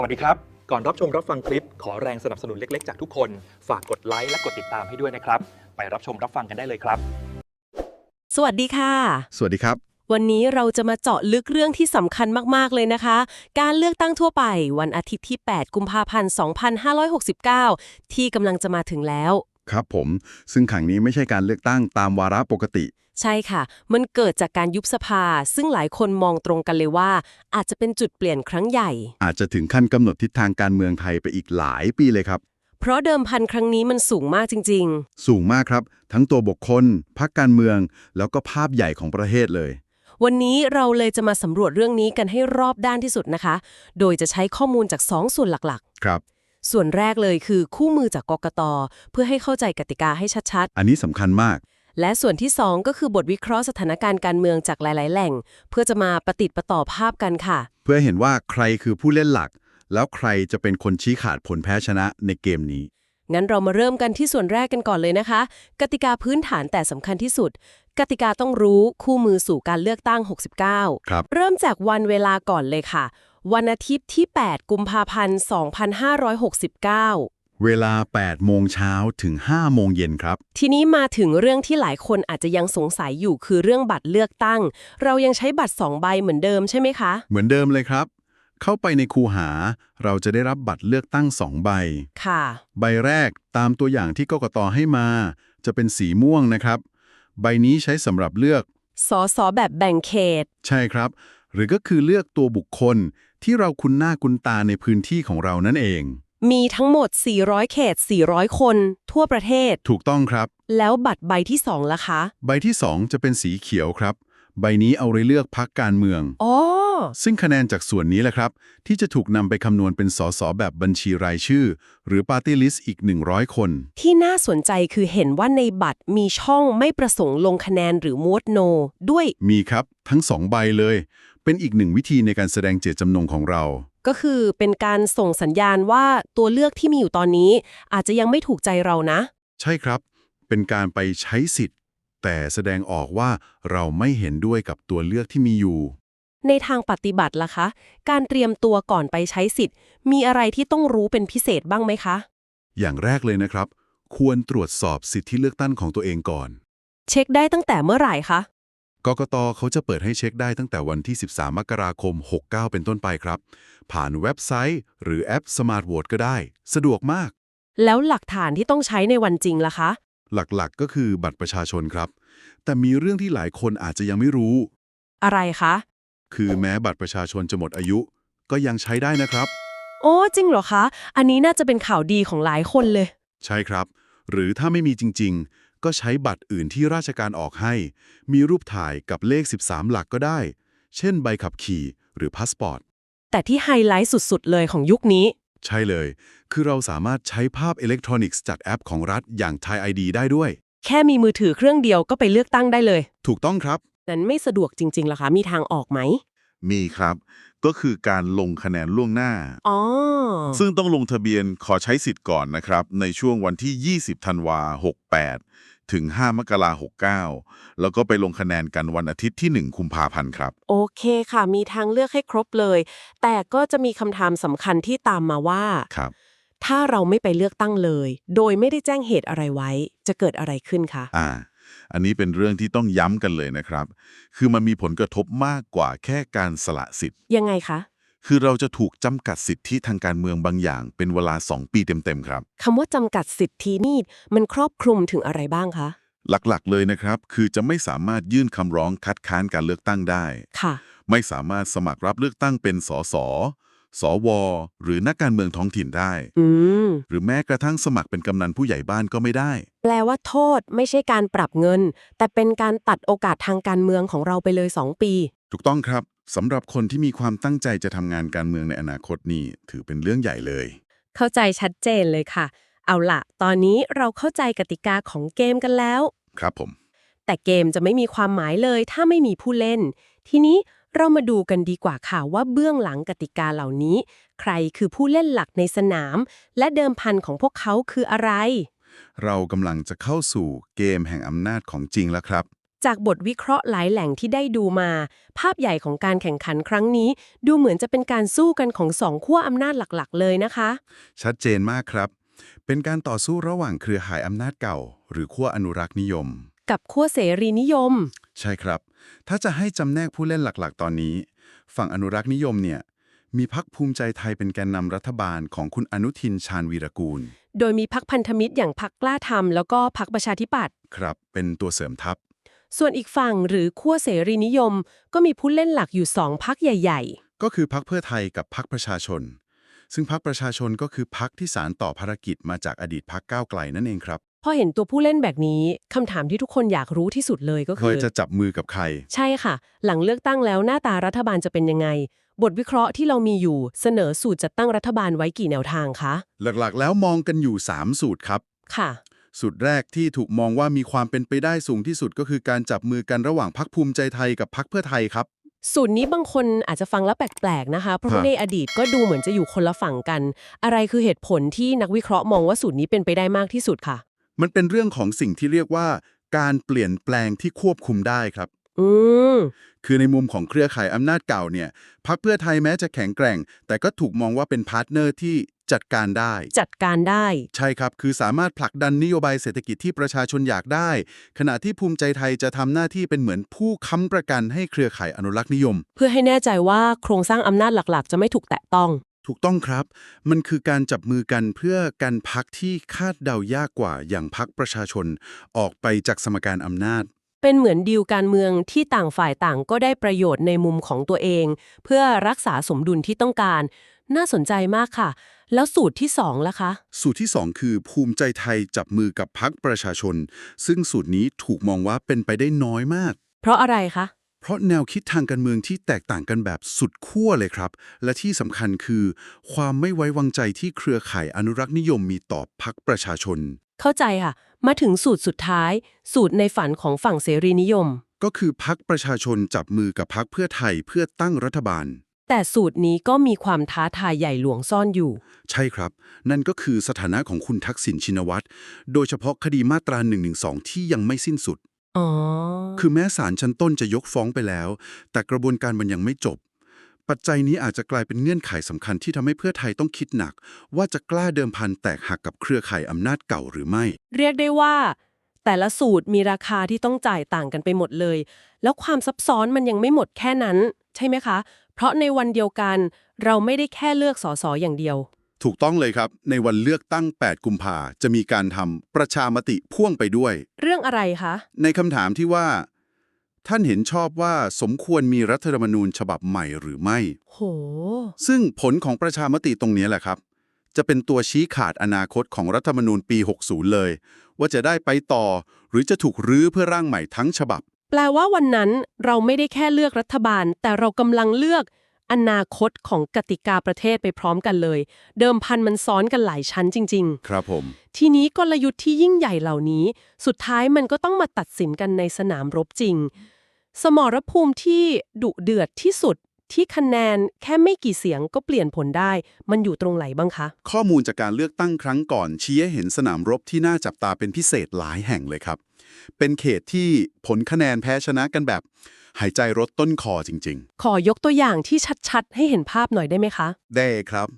สวัสดีครับ ก่อนรับชมรับฟังคลิป ขอแรงสนับสนุนเล็ก ๆ จากทุกคน ฝากกดไลค์และกดติดตามให้ด้วยนะครับ ไปรับชมรับฟังกันได้เลยครับ สวัสดีค่ะ สวัสดีครับ วันนี้เราจะมาเจาะลึกเรื่องที่สำคัญมากๆเลยนะคะ การเลือกตั้งทั่วไป วันอาทิตย์ที่ 8 กุมภาพันธ์ 2569 ที่กำลังจะมาถึงแล้ว ครับผม ซึ่งครั้งนี้ไม่ใช่การเลือกตั้งตามวาระปกติ ใช่ค่ะ มันเกิดจากการยุบสภา ซึ่งหลายคนมองตรงกันเลยว่า อาจจะเป็นจุดเปลี่ยนครั้งใหญ่ อาจจะถึงขั้นกำหนดทิศทางการเมืองไทยไปอีกหลายปีเลยครับ เพราะเดิมพันครั้งนี้มันสูงมากจริง สูงมากครับ ทั้งตัวบุคคลพรรคการเมือง แล้วก็ภาพใหญ่ของประเทศเลย ๆ วันนี้เราเลยจะมาสำรวจเรื่องนี้กันให้รอบด้านที่สุดนะคะ โดยจะใช้ข้อมูลจาก2ส่วนหลักครับๆ ส่วนแรกเลยคือคู่มือจากกกต เพื่อให้เข้าใจกติกาให้ชัดอันนี้สำคัญมากๆและส่วนที่ 2 ก็คือบทวิเคราะห์สถานการณ์การเมืองจากหลายๆ แหล่ง เพื่อจะมาประติดประต่อภาพกันค่ะ เพื่อเห็นว่าใครคือผู้เล่นหลัก แล้วใครจะเป็นคนชี้ขาดผลแพ้ชนะในเกมนี้ งั้นเรามาเริ่มกันที่ส่วนแรกกันก่อนเลยนะคะ กติกาพื้นฐานแต่สำคัญที่สุดกติกาต้องรู้คู่มือสู่การเลือกตั้ง 69 ครับ เริ่มจากวันเวลาก่อนเลยค่ะ วันอาทิตย์ที่ 8 กุมภาพันธ์ 2569 เวลา 8 โมงเช้าถึง 5 โมงเย็นครับ ทีนี้มาถึงเรื่องที่หลายคนอาจจะยังสงสัยอยู่คือเรื่องบัตรเลือกตั้ง เรายังใช้บัตร 2 ใบเหมือนเดิมใช่ไหมคะ เหมือนเดิมเลยครับ เข้าไปในคูหา เราจะได้รับบัตรเลือกตั้ง 2 ใบ ค่ะ ใบแรกตามตัวอย่างที่กกตให้มา จะเป็นสีม่วงนะครับ ใบนี้ใช้สำหรับเลือกสอสอแบบแบ่งเขต ใช่ครับ หรือก็คือเลือกตัวบุคคล ที่เราคุ้นหน้าคุ้นตาในพื้นที่ของเรานั่นเอง มีทั้งหมด 400 เขต 400 คน ทั่วประเทศ ถูกต้องครับ แล้วบัตรใบที่2ล่ะคะ ใบที่ 2 จะเป็นสีเขียวครับ ใบนี้เอาไว้เลือกพักการเมือง อ๋อ ซึ่งคะแนนจากส่วนนี้แหละครับ ที่จะถูกนำไปคำนวณเป็นสสแบบบัญชีรายชื่อ หรือปาร์ตี้ลิสต์อีก 100 คน ที่น่าสนใจคือเห็นว่าในบัตรมีช่องไม่ประสงค์ลงคะแนนหรือมวดโนด้วย มีครับ ทั้งสองใบเลย เป็นอีกหนึ่งวิธีในการแสดงเจตจำนงของเรา ก็คือเป็นการส่งสัญญาณว่าตัวเลือกที่มีอยู่ตอนนี้ อาจจะยังไม่ถูกใจเรานะ ใช่ครับ เป็นการไปใช้สิทธิ์ แต่แสดงออกว่าเราไม่เห็นด้วยกับตัวเลือกที่มีอยู่ ในทางปฏิบัติล่ะคะ การเตรียมตัวก่อนไปใช้สิทธิ์ มีอะไรที่ต้องรู้เป็นพิเศษบ้างไหมคะ อย่างแรกเลยนะครับ ควรตรวจสอบสิทธิเลือกตั้งของตัวเองก่อน เช็คได้ตั้งแต่เมื่อไหร่คะ กกตเขาจะเปิดให้เช็คได้ตั้งแต่วันที่ 13 มกราคม 69 เป็นต้นไปครับ ผ่านเว็บไซต์ หรือแอป Smart Vote ก็ได้ สะดวกมาก แล้วหลักฐานที่ต้องใช้ในวันจริงล่ะคะ หลักๆ ก็คือบัตรประชาชนครับ แต่มีเรื่องที่หลายคนอาจจะยังไม่รู้ อะไรคะ คือแม้บัตรประชาชนจะหมดอายุ ก็ยังใช้ได้นะครับ โอ้จริงเหรอคะ อันนี้น่าจะเป็นข่าวดีของหลายคนเลย ใช่ครับ หรือถ้าไม่มีจริงๆ ก็ใช้บัตรอื่นที่ราชการออกให้ มีรูปถ่ายกับเลข 13 หลักก็ได้ เช่นใบขับขี่หรือพาสปอร์ต แต่ที่ไฮไลท์สุดๆ เลยของยุคนี้ ใช่เลย คือเราสามารถใช้ภาพอิเล็กทรอนิกส์จากแอปของรัฐอย่าง Thai ID ได้ด้วย แค่มีมือถือเครื่องเดียวก็ไปเลือกตั้งได้เลย ถูกต้องครับ นั้นไม่สะดวกจริงๆล่ะคะ มีทางออกไหม มีครับ ก็คือการลงคะแนนล่วงหน้า อ๋อ ซึ่งต้องลงทะเบียนขอใช้สิทธิ์ก่อนนะครับ ในช่วงวันที่ 20 ธันวา 68 ถึง 5 มกรา69 แล้วก็ไปลงคะแนนกันวันอาทิตย์ที่ 1 คุมภาพันธ์ครับ โอเคค่ะ มีทางเลือกให้ครบเลย แต่ก็จะมีคำถามสำคัญที่ตามมาว่า ครับ ถ้าเราไม่ไปเลือกตั้งเลย โดยไม่ได้แจ้งเหตุอะไรไว้ จะเกิดอะไรขึ้นคะ อ่า อันนี้เป็นเรื่องที่ต้องย้ำกันเลยนะครับ คือมันมีผลกระทบมากกว่าแค่การสละสิทธิ์ ยังไงคะ คือเราจะถูกจำกัดสิทธิทางการเมืองบางอย่าง เป็นเวลา 2 ปีเต็มๆครับ คำว่าจำกัดสิทธินี่มันครอบคลุมถึงอะไรบ้างคะ หลักๆเลยนะครับ คือจะไม่สามารถยื่นคำร้องคัดค้านการเลือกตั้งได้ ค่ะ ไม่สามารถสมัครรับเลือกตั้งเป็นสส สว หรือนักการเมืองท้องถิ่นได้ อืม หรือแม้กระทั่งสมัครเป็นกำนันผู้ใหญ่บ้านก็ไม่ได้ แปลว่าโทษไม่ใช่การปรับเงิน แต่เป็นการตัดโอกาสทางการเมืองของเราไปเลย 2 ปี ถูกต้องครับสำหรับคนที่มีความตั้งใจจะทำงานการเมืองในอนาคตนี่ถือเป็นเรื่องใหญ่เลย เข้าใจชัดเจนเลยค่ะ เอาล่ะตอนนี้เราเข้าใจกติกาของเกมกันแล้ว ครับผม แต่เกมจะไม่มีความหมายเลยถ้าไม่มีผู้เล่น ทีนี้ เรามาดูกันดีกว่าค่ะว่าเบื้องหลังกติกาเหล่านี้ ใครคือผู้เล่นหลักในสนาม และเดิมพันของพวกเขาคืออะไร เรากำลังจะเข้าสู่เกมแห่งอำนาจของจริงแล้วครับ จากบทวิเคราะห์หลายแหล่งที่ได้ดูมา ภาพใหญ่ของการแข่งขันครั้งนี้ ดูเหมือนจะเป็นการสู้กันของสองขั้วอำนาจหลักๆ เลยนะคะ ชัดเจนมากครับ เป็นการต่อสู้ระหว่างเครือข่ายอำนาจเก่า หรือขั้วอนุรักษ์นิยม กับขั้วเสรีนิยม ใช่ครับ ถ้าจะให้จำแนกผู้เล่นหลักๆ ตอนนี้ ฝั่งอนุรักษ์นิยมเนี่ย มีพักภูมิใจไทยเป็นแกนนำรัฐบาลของคุณอนุทินชาญวีรกูล โดยมีพักพันธมิตรอย่างพักกล้าทำแล้วก็พักประชาธิปัตย์ ครับ เป็นตัวเสริมทัพ ส่วนอีกฝั่งหรือขั้วเสรีนิยม ก็มีผู้เล่นหลักอยู่สองพักใหญ่ก็คือพักเพื่อไทยกับพักประชาชน ซึ่งพักประชาชนก็คือพักที่สารต่อภารกิจมาจากอดีตพักก้าวไกลนั่นเองครับๆ พอเห็นตัวผู้เล่นแบบนี้คำถามที่ทุกคนอยากรู้ที่สุดเลยก็เคคืยอ จะจับมือกับใคร ใช่ค่ะ หลังเลือกตั้งแล้วหน้าตารัฐบาลจะเป็นยังไง บทวิเคราะห์ที่เรามีอยู่เสนอสูตรจัดตั้งรัฐบาลไว้กี่แนวทางคะ หลักๆ แล้วมองกันอยู่ 3 สูตรครับ ค่ะ สูตรแรกที่ถูกมองว่ามีความเป็นไปได้สูงที่สุดก็คือการจับมือกันระหว่างพักภูมิใจไทยกับพักเพื่อไทยครับ สูตรนี้บางคนอาจจะฟังแล้วแปลกๆนะคะ เพราะว่าฮะในอดีตก็ดูเหมือนจะอยู่คนละฝั่งกัน อะไรคือเหตุผลที่นักวิเคราะห์มองว่าสูตรนี้เป็นไปได้มากที่สุดค่ะ มันเป็นเรื่องของสิ่งที่เรียกว่า การเปลี่ยนแปลงที่ควบคุมได้ครับ อืมคือในมุมของเครือข่ายอำนาจเก่าเนี่ยพักเพื่อไทยแม้จะแข็งแกร่ง แต่ก็ถูกมองว่าเป็นพาร์ทเนอร์ที่จัดการได้ จัดการได้ ใช่ครับ คือสามารถผลักดันนโยบายเศรษฐกิจที่ประชาชนอยากได้ ขณะที่ภูมิใจไทยจะทำหน้าที่เป็นเหมือนผู้ค้ำประกันให้เครือข่ายอนุรักษ์นิยม เพื่อให้แน่ใจว่าโครงสร้างอำนาจหลักๆ จะไม่ถูกแตะต้อง ถูกต้องครับ มันคือการจับมือกันเพื่อกันพักที่คาดเดายากกว่าอย่างพักประชาชน ออกไปจากสมการอำนาจ เป็นเหมือนดีลการเมืองที่ต่างฝ่ายต่างก็ได้ประโยชน์ในมุมของตัวเอง เพื่อรักษาสมดุลที่ต้องการ น่าสนใจมากค่ะ แล้วสูตรที่สองล่ะคะ สูตรที่ 2 คือภูมิใจไทยจับมือกับพักประชาชน ซึ่งสูตรนี้ถูกมองว่าเป็นไปได้น้อยมาก เพราะอะไรคะ เพราะแนวคิดทางการเมืองที่แตกต่างกันแบบสุดขั้วเลยครับ และที่สำคัญคือ ความไม่ไว้วางใจที่เครือข่ายอนุรักษ์นิยมมีต่อพักประชาชน เข้าใจค่ะ มาถึงสูตรสุดท้าย สูตรในฝันของฝั่งเสรีนิยม ก็คือพักประชาชนจับมือกับพักเพื่อไทยเพื่อตั้งรัฐบาล แต่สูตรนี้ก็มีความท้าทายใหญ่หลวงซ่อนอยู่ ใช่ครับ นั่นก็คือสถานะของคุณทักษิณชินวัตรโดยเฉพาะคดีมาตรา112ที่ยังไม่สิ้นสุด อ๋อ คือแม้ศาลชั้นต้นจะยกฟ้องไปแล้ว แต่กระบวนการมันยังไม่จบ ปัจจัยนี้อาจจะกลายเป็นเงื่อนไขสำคัญที่ทำให้เพื่อไทยต้องคิดหนัก ว่าจะกล้าเดิมพันแตกหักกับเครือข่ายอำนาจเก่าหรือไม่ เรียกได้ว่า แต่ละสูตรมีราคาที่ต้องจ่ายต่างกันไปหมดเลย แล้วความซับซ้อนมันยังไม่หมดแค่นั้น ใช่ไหมคะ เพราะในวันเดียวกัน เราไม่ได้แค่เลือกสสอย่างเดียว ถูกต้องเลยครับ ในวันเลือกตั้ง 8 กุมภาจะมีการทำประชามติพ่วงไปด้วย เรื่องอะไรคะ ในคำถามที่ว่า ท่านเห็นชอบว่าสมควรมีรัฐธรรมนูญฉบับใหม่หรือไม่ โห ซึ่งผลของประชามติตรงนี้แหละครับ จะเป็นตัวชี้ขาดอนาคตของรัฐธรรมนูญปี 60 เลย ว่าจะได้ไปต่อ หรือจะถูกรื้อเพื่อร่างใหม่ทั้งฉบับ แปลว่าวันนั้นเราไม่ได้แค่เลือกรัฐบาล แต่เรากำลังเลือก อนาคตของกติกาประเทศไปพร้อมกันเลย เดิมพันมันซ้อนกันหลายชั้นจริง ๆ ครับผม ทีนี้กลยุทธ์ที่ยิ่งใหญ่เหล่านี้ สุดท้ายมันก็ต้องมาตัดสินกันในสนามรบจริง สมรภูมิที่ดุเดือดที่สุด ที่คะแนนแค่ไม่กี่เสียงก็เปลี่ยนผลได้ มันอยู่ตรงไหนบ้างคะ ข้อมูลจากการเลือกตั้งครั้งก่อนชี้ให้เห็นสนามรบที่น่าจับตาเป็นพิเศษหลายแห่งเลยครับ เป็นเขตที่ผลคะแนนแพ้ชนะกันแบบ หายใจรถต้นคอจริง ขอยกตัวอย่างที่ชัดๆ ให้เห็นภาพหน่อยได้ไหมคะ ๆ ได้ครับ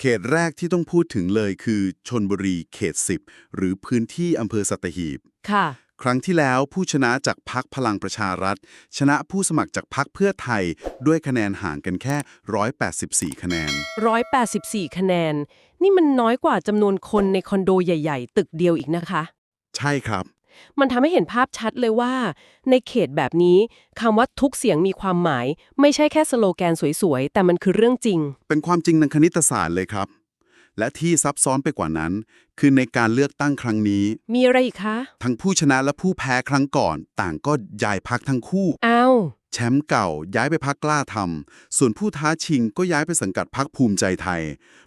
เขตแรกที่ต้องพูดถึงเลยคือชนบุรีเขต 10 หรือพื้นที่อำเภอสัตหีบ ค่ะ ครั้งที่แล้วผู้ชนะจากพักพลังประชารัฐ ชนะผู้สมัครจากพักเพื่อไทยด้วยคะแนนห่างกันแค่ 184 คะแนน 184 คะแนน นี่มันน้อยกว่าจำนวนคนในคอนโดใหญ่ๆ ตึกเดียวอีกนะคะ ใช่ครับ มันทำให้เห็นภาพชัดเลยว่า ในเขตแบบนี้คำว่าทุกเสียงมีความหมาย ไม่ใช่แค่สโลแกนสวยๆ แต่มันคือเรื่องจริง เป็นความจริงทางคณิตศาสตร์เลยครับ และที่ซับซ้อนไปกว่านั้น คือในการเลือกตั้งครั้งนี้ มีอะไรอีกคะ ทั้งผู้ชนะและผู้แพ้ครั้งก่อน ต่างก็ย้ายพักทั้งคู่ อ้าว แชมป์เก่าย้ายไปพักกล้าทำส่วนผู้ท้าชิงก็ย้ายไปสังกัดพักภูมิใจไทย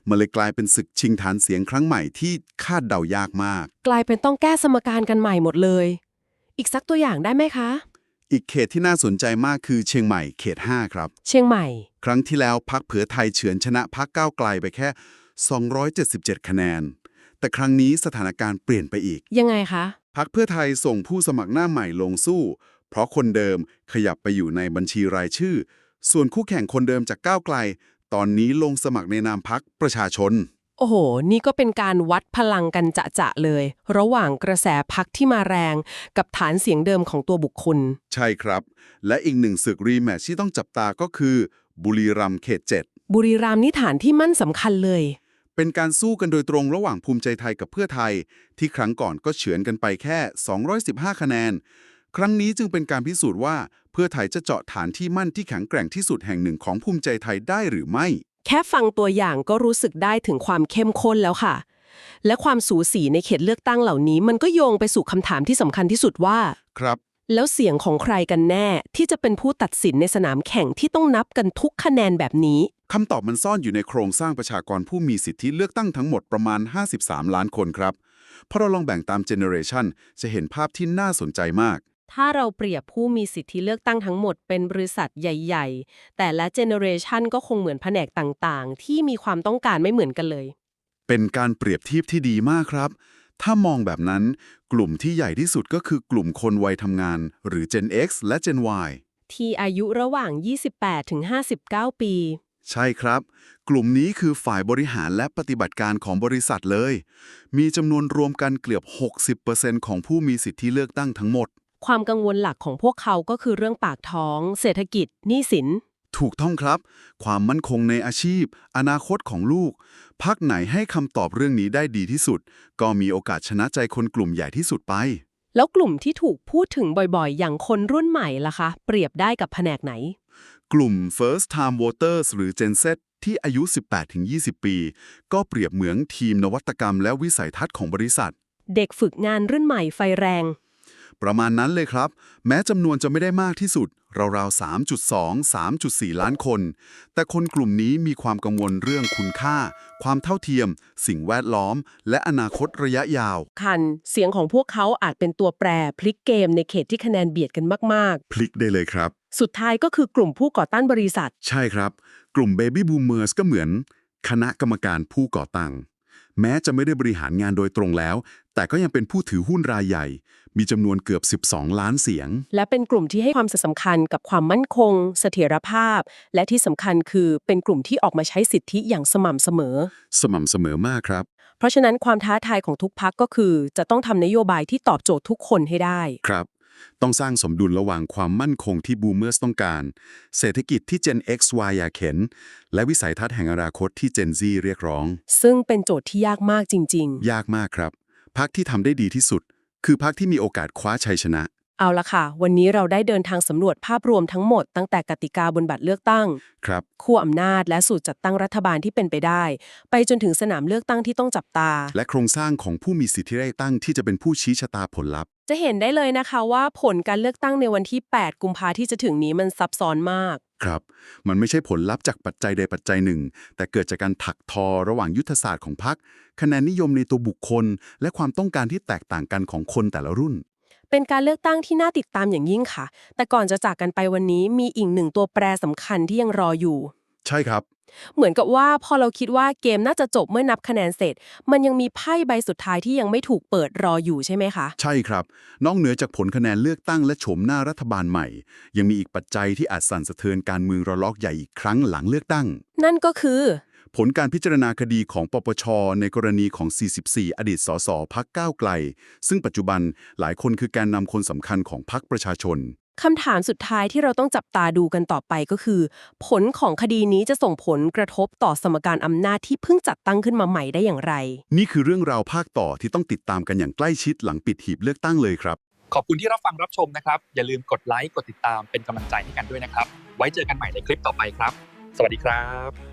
มันเลยกลายเป็นศึกชิงฐานเสียงครั้งใหม่ที่คาดเดายากมาก กลายเป็นต้องแก้สมการกันใหม่หมดเลย อีกสักตัวอย่างได้ไหมคะ อีกเขตที่น่าสนใจมากคือเชียงใหม่เขต 5 ครับ เชียงใหม่ ครั้งที่แล้วพักเผือไทยเฉือนชนะพักก้าวไกลไปแค่ 277 คะแนน แต่ครั้งนี้สถานการณ์เปลี่ยนไปอีก ยังไงคะพักเพื่อไทยส่งผู้สมัครหน้าใหม่ลงสู้ เพราะคนเดิมขยับไปอยู่ในบัญชีรายชื่อ ส่วนคู่แข่งคนเดิมจากก้าวไกล ตอนนี้ลงสมัครในนามพักประชาชน โอ้โห นี่ก็เป็นการวัดพลังกันจะๆเลย ระหว่างกระแสพักที่มาแรง กับฐานเสียงเดิมของตัวบุคคล ใช่ครับ และอีกหนึ่งศึกรีแมตช์ที่ต้องจับตาก็คือ บุรีรัมย์เขต7บุรีรัมย์นี่ฐานที่มั่นสำคัญเลย เป็นการสู้กันโดยตรงระหว่างภูมิใจไทยกับเพื่อไทย ที่ครั้งก่อนก็เฉือนกันไปแค่ 215 คะแนน ครั้งนี้จึงเป็นการพิสูจน์ว่า เพื่อไทยจะเจาะฐานที่มั่นที่แข็งแกร่งที่สุดแห่งหนึ่งของภูมิใจไทยได้หรือไม่ แค่ฟังตัวอย่างก็รู้สึกได้ถึงความเข้มข้นแล้วค่ะ และความสูสีในเขตเลือกตั้งเหล่านี้ มันก็โยงไปสู่คำถามที่สำคัญที่สุดว่า ครับ แล้วเสียงของใครกันแน่ที่จะเป็นผู้ตัดสินในสนามแข่งที่ต้องนับกันทุกคะแนนแบบนี้ คำตอบมันซ่อนอยู่ในโครงสร้างประชากรผู้มีสิทธิเลือกตั้งทั้งหมดประมาณ 53 ล้านคนครับพอเราลองแบ่งตามเจเนอเรชันจะเห็นภาพที่น่าสนใจมาก ถ้าเราเปรียบผู้มีสิทธิเลือกตั้งทั้งหมดเป็นบริษัทใหญ่ ๆ แต่ละเจเนอเรชันก็คงเหมือนแผนกต่างๆ ที่มีความต้องการไม่เหมือนกันเลย เป็นการเปรียบเทียบที่ดีมากครับ ถ้ามองแบบนั้น กลุ่มที่ใหญ่ที่สุดก็คือกลุ่มคนวัยทำงาน หรือ Gen X และ Gen Y ที่อายุระหว่าง 28ถึง59 ปี ใช่ครับ กลุ่มนี้คือฝ่ายบริหารและปฏิบัติการของบริษัทเลย มีจำนวนรวมกันเกือบ 60%ของผู้มีสิทธิเลือกตั้งทั้งหมด ความกังวลหลักของพวกเขาก็คือเรื่องปากท้อง เศรษฐกิจหนี้สิน ถูกต้องครับ ความมั่นคงในอาชีพ อนาคตของลูก พักไหนให้คำตอบเรื่องนี้ได้ดีที่สุด ก็มีโอกาสชนะใจคนกลุ่มใหญ่ที่สุดไป แล้วกลุ่มที่ถูกพูดถึงบ่อยๆ อย่างคนรุ่นใหม่ล่ะคะ เปรียบได้กับแผนกไหน กลุ่ม First Time Voters หรือ Gen Z ที่อายุ 18-20 ปี ก็เปรียบเหมือนทีมนวัตกรรมและวิสัยทัศน์ของบริษัท เด็กฝึกงานรุ่นใหม่ไฟแรง ประมาณนั้นเลยครับ แม้จำนวนจะไม่ได้มากที่สุด ราวๆ 3.2 3.4 ล้านคน แต่คนกลุ่มนี้มีความกังวลเรื่องคุณค่า ความเท่าเทียม สิ่งแวดล้อม และอนาคตระยะยาว คัน เสียงของพวกเขาอาจเป็นตัวแปรพลิกเกมในเขตที่คะแนนเบียดกันมากพลิกได้เลยครับๆสุดท้ายก็คือกลุ่มผู้ก่อตั้งบริษัท ใช่ครับ กลุ่ม Baby Boomers ก็เหมือน คณะกรรมการผู้ก่อตั้ง แม้จะไม่ได้บริหารงานโดยตรงแล้ว แต่ก็ยังเป็นผู้ถือหุ้นรายใหญ่ มีจำนวนเกือบ 12 ล้านเสียง และเป็นกลุ่มที่ให้ความสำคัญกับความมั่นคง เสถียรภาพ และที่สำคัญคือเป็นกลุ่มที่ออกมาใช้สิทธิอย่างสม่ำเสมอ สม่ำเสมอมากครับ เพราะฉะนั้นความท้าทายของทุกพักก็คือ จะต้องทำนโยบายที่ตอบโจทย์ทุกคนให้ได้ ครับ ต้องสร้างสมดุลระหว่างความมั่นคงที่บูมเมอร์สต้องการ เศรษฐกิจที่ Gen X Y อยากเห็น และวิสัยทัศน์แห่งอนาคตที่ Gen Z เรียกร้อง ซึ่งเป็นโจทย์ที่ยากมากจริง ยากมากครับ พักที่ทำได้ดีที่สุด คือพักที่มีโอกาสคว้าชัยชนะ ๆ เอาละค่ะ วันนี้เราได้เดินทางสำรวจภาพรวมทั้งหมดตั้งแต่กติกาบนบัตรเลือกตั้ง ครับ ขั้วอำนาจและสูตรจัดตั้งรัฐบาลที่เป็นไปได้ ไปจนถึงสนามเลือกตั้งที่ต้องจับตา และโครงสร้างของผู้มีสิทธิได้ตั้งที่จะเป็นผู้ชี้ชะตาผลลัพธ์ จะเห็นได้เลยนะคะว่าผลการเลือกตั้งในวันที่ 8 กุมภาที่จะถึงนี้มันซับซ้อนมาก ครับ มันไม่ใช่ผลลัพธ์จากปัจจัยใดปัจจัยหนึ่ง แต่เกิดจากการถักทอระหว่างยุทธศาสตร์ของพรรคคะแนนนิยมในตัวบุคคล และความต้องการที่แตกต่างกันของคนแต่ละรุ่น เป็นการเลือกตั้งที่น่าติดตามอย่างยิ่งค่ะ แต่ก่อนจะจากกันไปวันนี้มีอีกหนึ่งตัวแปรสำคัญที่ยังรออยู่ ใช่ครับ เหมือนกับว่าพอเราคิดว่าเกมน่าจะจบเมื่อนับคะแนนเสร็จ มันยังมีไพ่ใบสุดท้ายที่ยังไม่ถูกเปิดรออยู่ใช่ไหมคะ ใช่ครับ นอกเหนือจากผลคะแนนเลือกตั้งและโฉมหน้ารัฐบาลใหม่ ยังมีอีกปัจจัยที่อาจสั่นสะเทือนการเมืองระลอกใหญ่อีกครั้งหลังเลือกตั้ง นั่นก็คือ ผลการพิจารณาคดีของปปช ในกรณีของ 44 อดีตสสพักก้าวไกล ซึ่งปัจจุบันหลายคนคือแกนนำคนสำคัญของพักประชาชน คำถามสุดท้ายที่เราต้องจับตาดูกันต่อไปก็คือ ผลของคดีนี้จะส่งผลกระทบต่อสมการอำนาจที่เพิ่งจัดตั้งขึ้นมาใหม่ได้อย่างไร นี่คือเรื่องราวภาคต่อที่ต้องติดตามกันอย่างใกล้ชิดหลังปิดหีบเลือกตั้งเลยครับ ขอบคุณที่รับฟังรับชมนะครับ อย่าลืมกดไลค์กดติดตามเป็นกำลังใจให้กันด้วยนะครับ ไว้เจอกันใหม่ในคลิปต่อไปครับ สวัสดีครับ